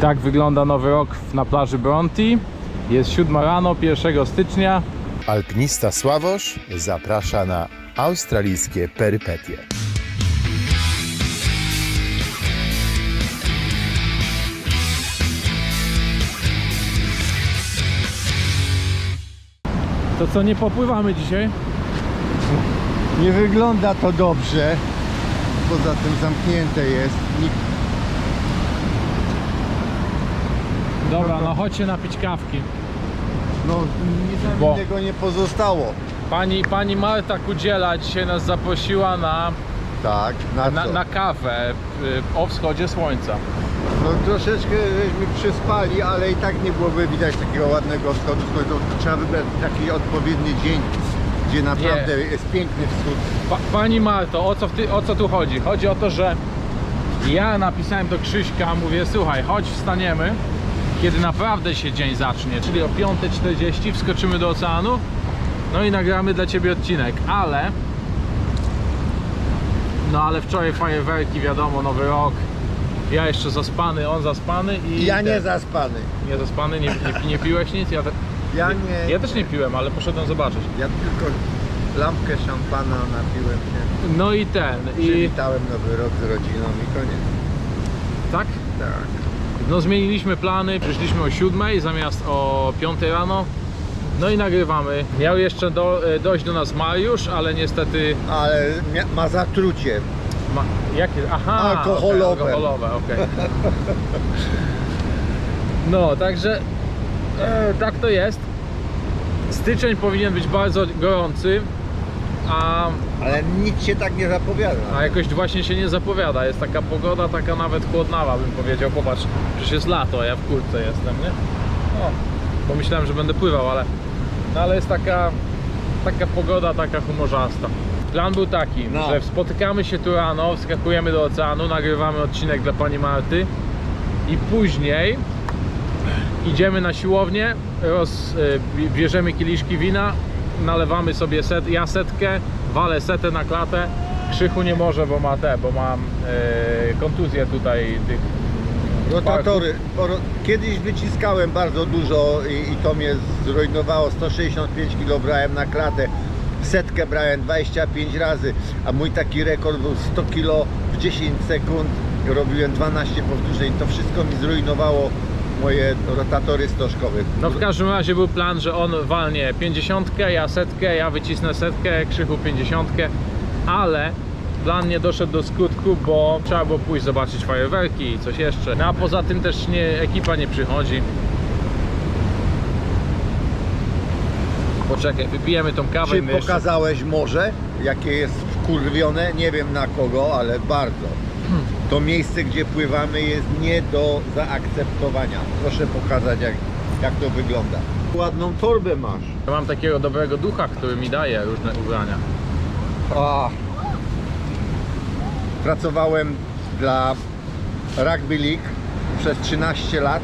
Tak wygląda nowy rok na plaży Bronte. Jest 7 rano, 1 stycznia. Alpinista Sławosz zaprasza na australijskie perypetie. To co, nie popływamy dzisiaj? Nie wygląda to dobrze. Poza tym zamknięte jest. Nikt Dobra, no chodźcie napić kawki. no, nic nam Bo- innego nie pozostało. Pani, pani Marta Kudziela dzisiaj nas zaprosiła na, Tak, na, na, co? na kawę y, o wschodzie słońca. No troszeczkę żeśmy przyspali, ale i tak nie byłoby widać takiego ładnego wschodu. To trzeba wybrać taki odpowiedni dzień, gdzie naprawdę jest piękny wschód. Pa, pani Marto, o co, w ty, o co tu chodzi? Chodzi o to, że ja napisałem do Krzyśka, mówię, słuchaj, chodź wstaniemy, kiedy naprawdę się dzień zacznie, czyli o 5.40 wskoczymy do oceanu, no i nagramy dla Ciebie odcinek, ale no ale wczoraj fajerwerki, wiadomo, nowy rok, ja jeszcze zaspany, on zaspany i Ja nie zaspany. nie zaspany, nie, nie, nie piłeś nic? Ja, te, Ja nie. ja też nie piłem, ale poszedłem zobaczyć. Ja tylko lampkę szampana napiłem się. No i ten, i Przywitałem nowy rok z rodziną i koniec. tak? Tak. No zmieniliśmy plany, przyszliśmy o 7 zamiast o 5 rano. No i nagrywamy. Miał jeszcze do, e, dojść do nas Mariusz, ale niestety Ale ma zatrucie. ma, jakie? Aha, Alkoholowe. okej, alkoholowe, okej. No, także e, tak to jest. Styczeń powinien być bardzo gorący, a, Ale nic się tak nie zapowiada. a jakoś właśnie się nie zapowiada. Jest taka pogoda, taka nawet chłodnawa bym powiedział. Popatrz, przecież jest lato, a ja w kurtce jestem, nie? O, pomyślałem, że będę pływał, ale, no, ale jest taka, taka pogoda, taka humorzasta. Plan był taki, No. że spotykamy się tu rano, wskakujemy do oceanu, nagrywamy odcinek dla pani Marty i później idziemy na siłownię, roz, y, bi- bierzemy kieliszki wina, nalewamy sobie set, ja setkę, walę setę na klatę. Krzychu nie może, bo ma te, bo mam y, kontuzję tutaj tych Rotatory. Kiedyś wyciskałem bardzo dużo i, i to mnie zrujnowało. 165 kg brałem na klatę. Setkę brałem 25 razy, a mój taki rekord był 100 kg w 10 sekund. Robiłem 12 powtórzeń. To wszystko mi zrujnowało moje rotatory stożkowe. No w każdym razie był plan, że on walnie 50, ja setkę, ja wycisnę setkę, Krzychu 50, ale plan nie doszedł do skutku, bo trzeba było pójść zobaczyć fajerwerki i coś jeszcze. No a poza tym też nie, ekipa nie przychodzi. Poczekaj, wypijemy tą kawę Czy pokazałeś morze, jakie jest wkurwione? Nie wiem na kogo, ale bardzo. To miejsce, gdzie pływamy jest nie do zaakceptowania. Proszę pokazać, jak, jak to wygląda. Ładną torbę masz. Ja mam takiego dobrego ducha, który mi daje różne ubrania. A. Pracowałem dla Rugby League przez 13 lat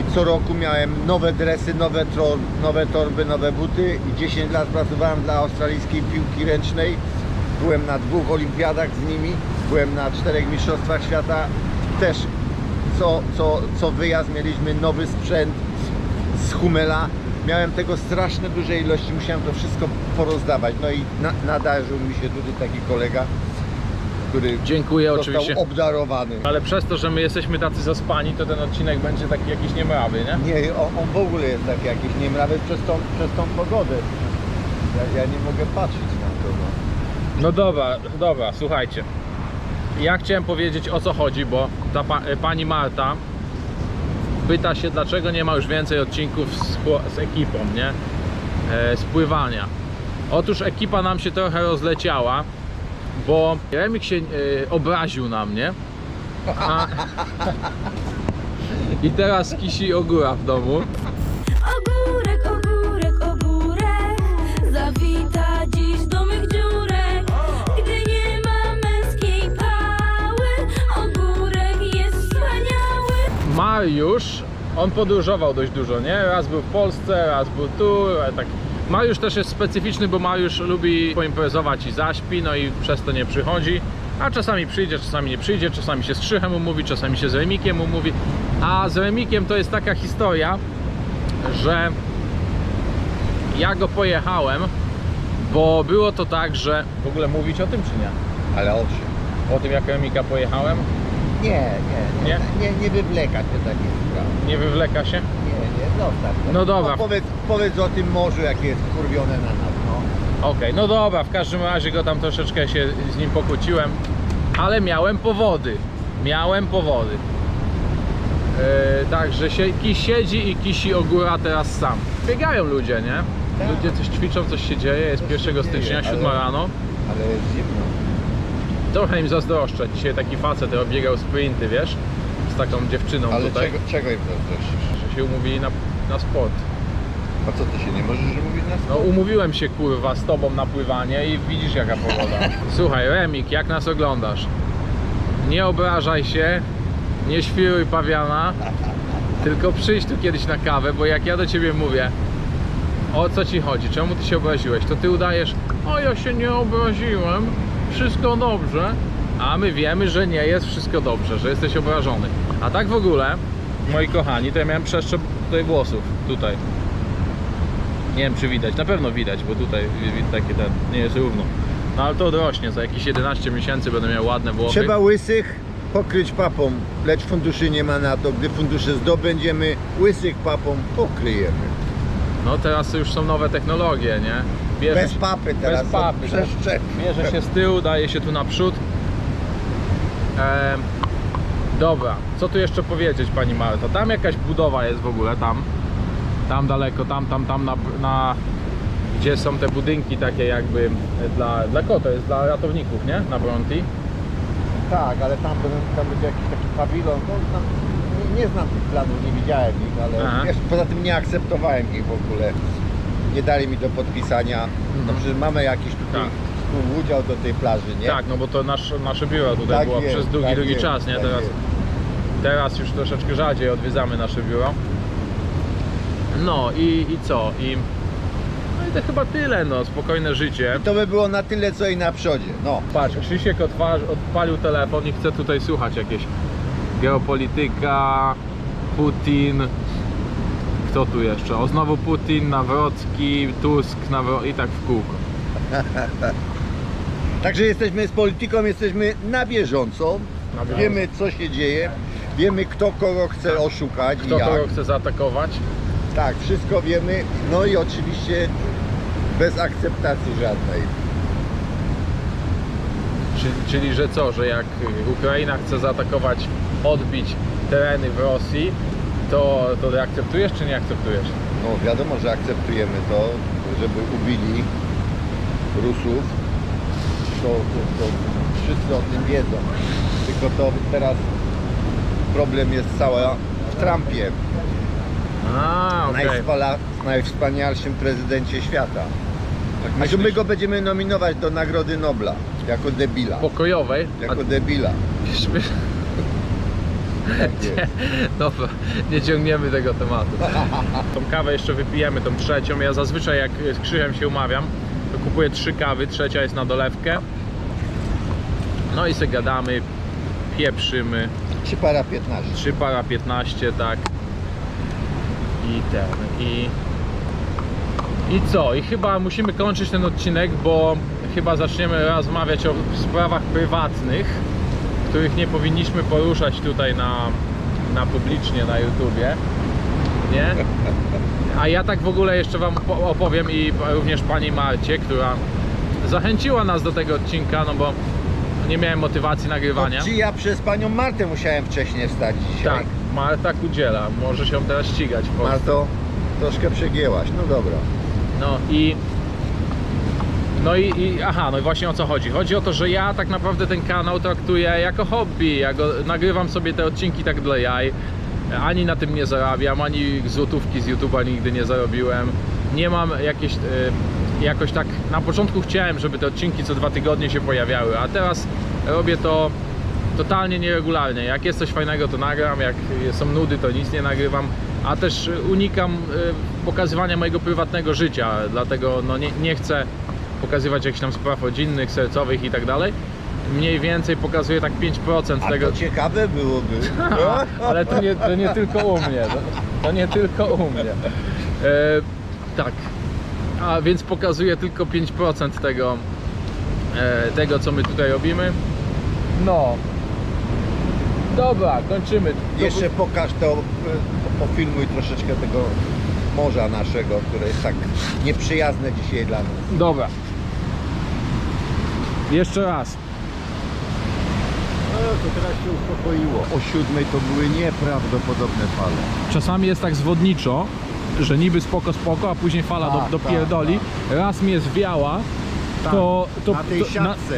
i co roku miałem nowe dresy, nowe, tor nowe torby, nowe buty i 10 lat pracowałem dla australijskiej piłki ręcznej. Byłem na dwóch olimpiadach z nimi, byłem na czterech mistrzostwach świata. Też co, co, co wyjazd mieliśmy nowy sprzęt z Humela. Miałem tego straszne duże ilości, musiałem to wszystko porozdawać. No i na, nadarzył mi się tutaj taki kolega, który Dziękuję został oczywiście. obdarowany. Ale przez to, że my jesteśmy tacy zaspani, to ten odcinek będzie taki jakiś niemrawy, nie? Nie, on, on w ogóle jest taki jakiś niemrawy przez tą, przez tą pogodę. Ja, ja nie mogę patrzeć na to. No. Dobra, dobra, słuchajcie. Ja chciałem powiedzieć o co chodzi, bo ta pa, e, pani Marta pyta się, dlaczego nie ma już więcej odcinków z, z ekipą, nie? E, z pływania. Otóż ekipa nam się trochę rozleciała, bo Remik się e, obraził na mnie. A... I teraz kisi ogóra w domu. Ogórek, ogórek, ogórek Zawita wspaniały Mariusz, on podróżował dość dużo, nie? Raz był w Polsce, raz był tu, tak. Mariusz też jest specyficzny, bo Mariusz lubi poimprezować i zaśpi, no i przez to nie przychodzi. A czasami przyjdzie, czasami nie przyjdzie, czasami się z Krzychem umówi, czasami się z Remikiem umówi. A z Remikiem to jest taka historia, że ja go pojechałem, bo było to tak, że w ogóle mówić o tym czy nie? Ale o czym? O tym jak Remika pojechałem, Nie, nie, Nie? nie, wywlekać się takich spraw. nie wywleka się. Nie, nie, zostaw. to. No dobra. powiedz, powiedz o tym morzu, jakie jest kurwione na nas, no. Okej, no dobra, w każdym razie go tam troszeczkę się z nim pokłóciłem, ale miałem powody. Miałem powody. Yy, także się, kiś siedzi i kisi ogóra teraz sam. Biegają ludzie, nie? Tak. Ludzie coś ćwiczą, coś się dzieje, jest Coś się 1 stycznia, dzieje, 7 ale- rano. Ale jest zimno. Trochę im zazdroszczę. Dzisiaj taki facet biegał sprinty, wiesz? Z taką dziewczyną Ale tutaj, czego, czego im zazdrościsz? że się umówili na, na sport. A co, ty się nie możesz mówić na No umówiłem się kurwa z tobą na pływanie i widzisz jaka pogoda. Słuchaj, Remik, jak nas oglądasz? Nie obrażaj się, nie świruj pawiana, tylko przyjdź tu kiedyś na kawę, bo jak ja do ciebie mówię, o co ci chodzi, czemu ty się obraziłeś, to ty udajesz, o ja się nie obraziłem, wszystko dobrze, a my wiemy, że nie jest wszystko dobrze, że jesteś obrażony. A tak w ogóle, moi kochani, to ja miałem przeszczep tutaj włosów, tutaj. Nie wiem czy widać, na pewno widać, bo tutaj takie ten, nie jest równo. No ale to odrośnie, za jakieś 11 miesięcy będę miał ładne włosy. Trzeba łysych pokryć papą, lecz funduszy nie ma na to. Gdy fundusze zdobędziemy, łysych papą pokryjemy. No teraz już są nowe technologie, nie? Bierze Bez papy teraz. Bez papy. tak. Przeszczep. Bierze się z tyłu, daje się tu naprzód. Em, dobra, co tu jeszcze powiedzieć pani Marto? Tam jakaś budowa jest w ogóle, tam. Tam daleko, tam, tam, tam na, na gdzie są te budynki takie jakby dla, dla kogo to jest? Dla ratowników, nie? Na Bronti. Tak, ale tam, tam będzie jakiś taki pawilon. No, tam, nie, nie znam tych planów, nie widziałem ich, ale Aha. wiesz, poza tym nie akceptowałem ich w ogóle. Nie dali mi do podpisania. No Mhm. przecież mamy jakiś tutaj Tak. współudział do tej plaży, nie? Tak, no bo to nasz, nasze biuro tutaj Tak było jest, przez długi, tak długi jest, czas, nie? tak Teraz, jest. teraz już troszeczkę rzadziej odwiedzamy nasze biuro. No i, i co? I, no i to chyba tyle, no, spokojne życie. I to by było na tyle, co i na przodzie. No. Patrz, Krzysiek otwarz, odpalił telefon i chce tutaj słuchać jakieś geopolityka, Putin, kto tu jeszcze? O, znowu Putin, Nawrocki, Tusk, Nawro... i tak w kółko. Także jesteśmy z polityką, jesteśmy na bieżąco. Na bieżąco. Wiemy, co się dzieje. Wiemy, kto kogo chce oszukać Kto i jak. kogo chce zaatakować? Tak, wszystko wiemy. No i oczywiście bez akceptacji żadnej. Czyli, czyli że co, że jak Ukraina chce zaatakować, odbić tereny w Rosji, to, to akceptujesz czy nie akceptujesz? No wiadomo, że akceptujemy to, żeby ubili Rusów. To, to, to wszyscy o tym wiedzą. Tylko to teraz problem jest cała w Trumpie. A, okej. Najwspala- najwspanialszym prezydencie świata. Tak A że myślisz? my go będziemy nominować do Nagrody Nobla jako debila. Pokojowej? Jako debila. A, Jest. Dobra, nie ciągniemy tego tematu. Tą kawę jeszcze wypijemy, tą trzecią. Ja zazwyczaj jak z Krzyżem się umawiam, to kupuję trzy kawy, trzecia jest na dolewkę. No i se gadamy, pieprzymy. Trzy para 15. 3 para 15, tak. I ten, i... I co? I chyba musimy kończyć ten odcinek, bo chyba zaczniemy rozmawiać o sprawach prywatnych, których nie powinniśmy poruszać tutaj na, na publicznie na YouTubie. Nie? A ja tak w ogóle jeszcze Wam po- opowiem i również Pani Marcie, która zachęciła nas do tego odcinka, no bo nie miałem motywacji nagrywania. Czy ja przez panią Martę musiałem wcześniej wstać dzisiaj? Tak, Marta Kudziela, może się teraz ścigać w Polsce. Marto, troszkę przegięłaś. No dobra. No i. No i, i aha, no i właśnie o co chodzi? Chodzi o to, że ja tak naprawdę ten kanał traktuję jako hobby. Ja go nagrywam sobie te odcinki tak dla jaj. Ani na tym nie zarabiam, ani złotówki z YouTube'a nigdy nie zarobiłem. Nie mam jakieś. E, jakoś tak. Na początku chciałem, żeby te odcinki co dwa tygodnie się pojawiały, a teraz robię to totalnie nieregularnie. Jak jest coś fajnego, to nagram, jak są nudy, to nic nie nagrywam, a też unikam y, pokazywania mojego prywatnego życia, dlatego no nie, nie chcę pokazywać jakichś tam spraw rodzinnych, sercowych i tak dalej. mniej więcej pokazuje tak 5% A tego. to ciekawe byłoby. Ale to nie, to nie tylko u mnie. To, to nie tylko u mnie. E, tak. A więc pokazuje tylko 5% tego, e, tego, co my tutaj robimy. No. Dobra, kończymy. Jeszcze pokaż to, e, pofilmuj troszeczkę tego morza naszego, które jest tak nieprzyjazne dzisiaj dla nas. Dobra. Jeszcze raz. No to teraz się uspokoiło. O siódmej to były nieprawdopodobne fale. Czasami jest tak zwodniczo, że niby spoko spoko, a później fala Tak, do, dopierdoli. Raz mnie zwiała, to, to, na tej to na, siatce.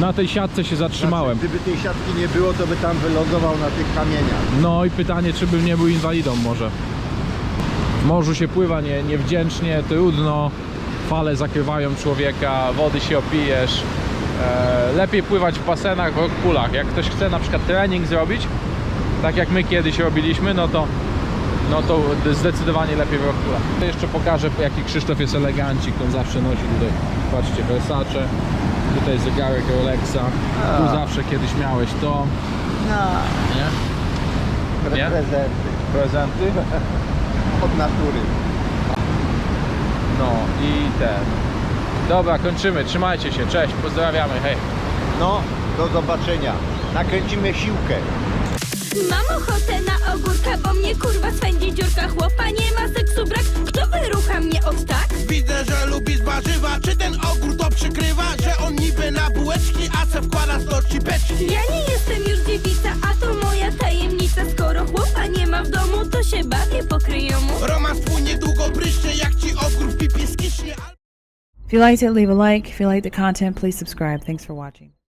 na tej siatce się zatrzymałem. Znaczy, gdyby tej siatki nie było, to by tam wylądował na tych kamieniach. No i pytanie, czy bym nie był inwalidą może. W morzu się pływa nie, niewdzięcznie, trudno, fale zakrywają człowieka, wody się opijesz. E, lepiej pływać w basenach, w rockpoolach. Jak ktoś chce na przykład trening zrobić, tak jak my kiedyś robiliśmy, no to, no to zdecydowanie lepiej w rockpoolach. To jeszcze pokażę, jaki Krzysztof jest elegancik, on zawsze nosi tutaj, patrzcie, Versace, tutaj zegarek Rolexa, tu zawsze kiedyś miałeś to, nie? Nie? Prezenty prezenty. od natury. No i ten. Dobra, kończymy. Trzymajcie się. Cześć, pozdrawiamy. Hej. No, do zobaczenia. Nakręcimy siłkę. Mam ochotę na ogórka, bo mnie kurwa swędzi dziurka Chłopa nie ma seksu brak, If you liked it, leave a like. If you liked the content, please subscribe. Thanks for watching.